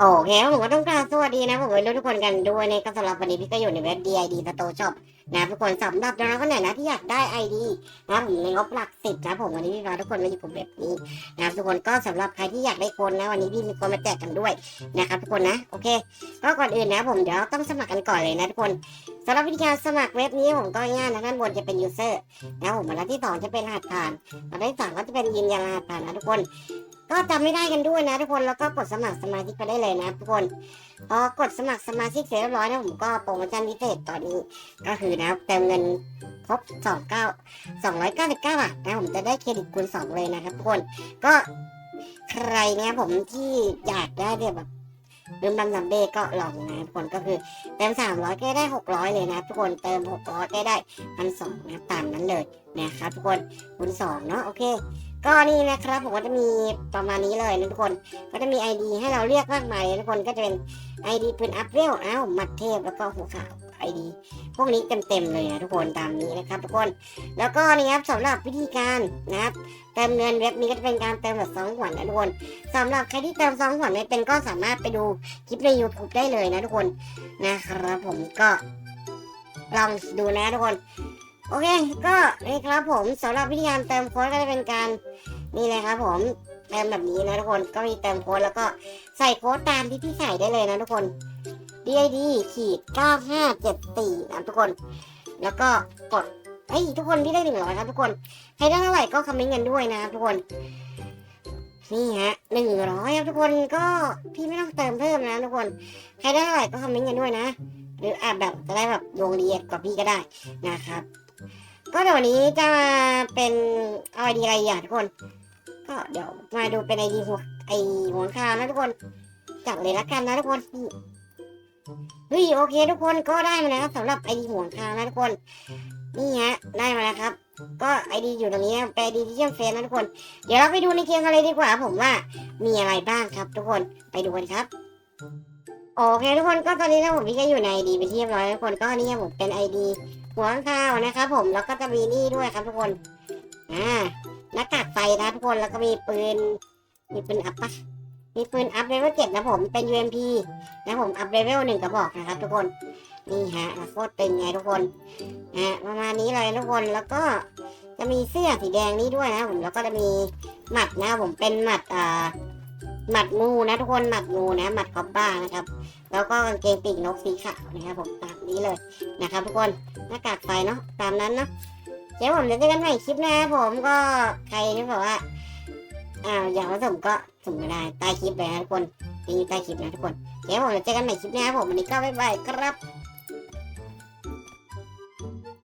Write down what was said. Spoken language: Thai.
โอเคผมก็ต้องกราบสวัสดีนะผมวัยรุ่นทุกคนกันด้วยในก็สำหรับวันนี้พี่ก็อยู่ในเว็บ DID Store Shop นะทุกคนสำหรับน้องคนไหนนะที่อยากได้ ID นะผมในงบหลักสิบนะผมวันนี้พี่พาทุกคนมาอยู่กับแบบนี้นะทุกคนก็สำหรับใครที่อยากได้คนนะวันนี้พี่มีคนมาแจกกันด้วยนะครับทุกคนนะโอเค ก็ก่อนอื่นนะผมเดี๋ยวต้องสมัครกันก่อนเลยนะทุกคนสำหรับวิธีการสมัครเว็บนี้ผมก็ง่ายนะด้านบนจะเป็น user นะผมอันที่สองจะเป็นรหัสผ่านอันที่สามก็จะเป็นยืนยันรหัสผ่านนะทุกคน ก็จำไม่ได้กันด้วยนะทุกคนแล้วก็กดสมัครสมาชิกไปได้เลยนะทุกคนพอกดสมัครสมาชิกเสร็จเรียบร้อยนะผมก็โปรโมชั่นพิเศษตอนนี้ก็คือนะเติมเงินครบสองเก้าสองร้อยเก้าสิบเก้าบาทนะผมจะได้เครดิตคูณสองเลยนะครับทุกคนก็ใครเนี่ยผมที่อยากได้เนี่ยแบบ ลืมดำดำเบ้ก็ลองนะทุกคนก็คือเติมสามร้อยก็ได้หกร้อยเลยนะทุกคนเติมหกร้อยก็ได้พันสองนะตามนั้นเลยนะครับทุกคนคูณสองเนาะโอเคก็นี่นะครับผมก็จะมีประมาณนี้เลยนะทุกคน ก็จะมี ID ให้เราเรียกมากมายนะทุกคนก็จะเป็น ID ปืนอัพเวลอ้าวมัดเทพแล้วก็หัวขาว ID พวกนี้เต็มๆเลยนะทุกคนตามนี้นะครับทุกคนแล้วก็นี่ครับสำหรับวิธีการนะครับเติมเงินเว็บนี้ก็จะเป็นการเติมแบบสองขวัญนะทุกคนสำหรับใครที่เติมสองขวัญไม่เป็นก็สามารถไปดูคลิปใน YouTube ได้เลยนะทุกคนนะครับผมก็ลองดูนะทุกคนโอเคก็นี่ครับผมสำหรับวิธีการเติมโค้ดก็จะเป็นการนี่เลยครับผมเติมแบบนี้นะทุกคนก็มีเติมโค้ดแล้วก็ใส่โค้ดตามที่พี่ใส่ได้เลยนะทุกคน DID ขีด9574นะทุกคน แล้วก็กดเฮ้ยทุกคนพี่ได้หนึ่งร้อยครับทุกคน ใครได้เท่าไหร่ก็คอมเมนต์กันด้วยนะครับทุกคน นี่ฮะหนึ่งร้อยครับทุกคนก็พี่ไม่ต้องเติมเพิ่มนะทุกคน ใครได้เท่าไหร่ก็คอมเมนต์กันด้วยนะ หรืออาจแบบจะได้แบบดวงดีกว่าพี่ก็ได้นะครับ ก็เดี๋ยวนี้จะมาเป็นเอาไอเดียอะไรอย่างทุกคน ก็เดี๋ยวมาดูเป็นไอดีหัวไอหัวขาวนะทุกคน จับเลยละกันนะทุกคนนี่ เฮ้ยโอเคทุกคนก็ได้มาแล้วสำหรับไอดีหัวข้าวนะทุกคน นี่ฮะได้มาแล้วครับ ก็ไอดีอยู่ตรงนี้นะเป็นไอดีที่เชื่อมเฟซนะทุกคน เดี๋ยวเราไปดูในเกมกันเลยดีกว่าผมว่ามีอะไรบ้างครับ ทุกคนไปดูกันครับโอเคทุกคนก็ตอนนี้นะผมพี่ก็อยู่ในไอดีเป็นที่เรียบร้อยทุกคนก็นี่ผมเป็นไอดีหัวข้าวนะครับผมแล้วก็จะมีนี่ด้วยครับทุกคนอ่าหน้ากากไฟนะทุกคนแล้วก็มีปืนมีปืนอัพปะ มีปืนอัพเลเวลเจ็ดนะผมเป็น UMP นะผมอัพเลเวลหนึ่งกระบอกนะครับ ทุกคนนี่ฮะโคตรเป็นไงทุกคนนะประมาณนี้เลยทุกคนแล้วก็จะมีเสื้อสีแดงนี้ด้วยนะผมแล้วก็จะมีหมัดนะผมเป็นหมัดอ่าหมัดงูนะทุกคนหมัดงูนะหมัดกอบบ้านะครับ แล้วก็กางเกงปีกนกสีขาวนะครับผมตามนี้เลยนะครับ ทุกคนหน้ากากไฟเนาะตามนั้นเนาะเดี๋ยวผมจะเจอกันใหม่คลิปหน้าผมก็ใครที่บอกว่า อ้าวอยากมาส่งก็ส่งมาได้ใต้คลิปเลยนะทุกคนลิงก์ใต้คลิปนะทุกคนเดี๋ยวผมจะเจอกันใหม่คลิปหน้าผมวันนี้ก็บ๊ายบายครับ